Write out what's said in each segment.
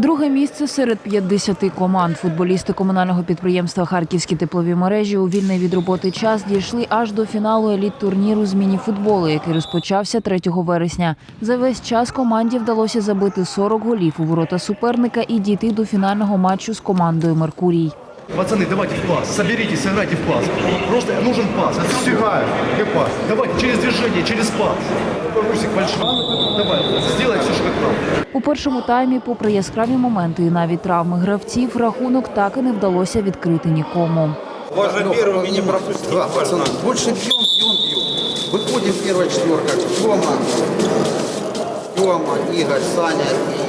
Друге місце серед 50 команд. Футболісти комунального підприємства Харківські теплові мережі у вільний від роботи час дійшли аж до фіналу еліт турніру з мініфутболу, який розпочався 3 вересня. За весь час команді вдалося забити 40 голів у ворота суперника і дійти до фінального матчу з командою Меркурій. Пацаны, давайте в класс, соберитесь, сыграйте в класс. Просто нужен пас. Стигаю. Где пас? Давайте через движение, через пас. Русик большой. Давай, сделай все. У першому таймі, попри яскраві моменти і навіть травми гравців, рахунок так і не вдалося відкрити нікому. Можно первыми не пропустить. Да, пацаны, больше бьем, бьем, бьем. Выходим первая четверка. Тёма, Тёма, Игорь, Саня и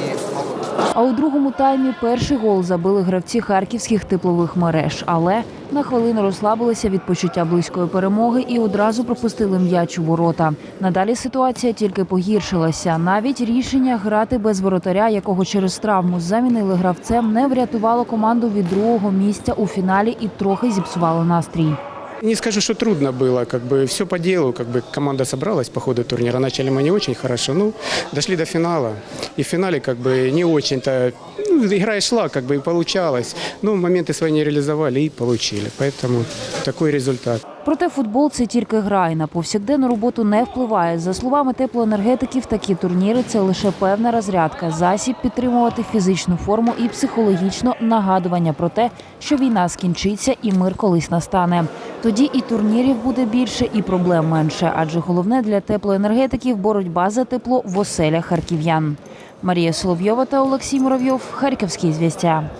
А у другому таймі перший гол забили гравці харківських теплових мереж, але на хвилину розслабилися від почуття близької перемоги і одразу пропустили м'яч у ворота. Надалі ситуація тільки погіршилася. Навіть рішення грати без воротаря, якого через травму замінили гравцем, не врятувало команду від другого місця у фіналі і трохи зіпсувало настрій. Не скажу, что трудно было, как бы все по делу, как бы команда собралась по ходу турнира. Начали мы не очень хорошо, ну, дошли до финала. И в финале как бы не очень-то, ну, игра и шла, как бы и получалось. Ну, моменты свои не реализовали и получили. Поэтому такой результат. Проте футбол це тільки гра і на повсякденну роботу не впливає. За словами теплоенергетиків, такі турніри це лише певна розрядка, засіб підтримувати фізичну форму і психологічно нагадування про те, що війна скінчиться і мир колись настане. Тоді і турнірів буде більше, і проблем менше, адже головне для теплоенергетиків боротьба за тепло в оселях харків'ян. Марія Соловйова та Олексій Муравйов, Харківські звістя.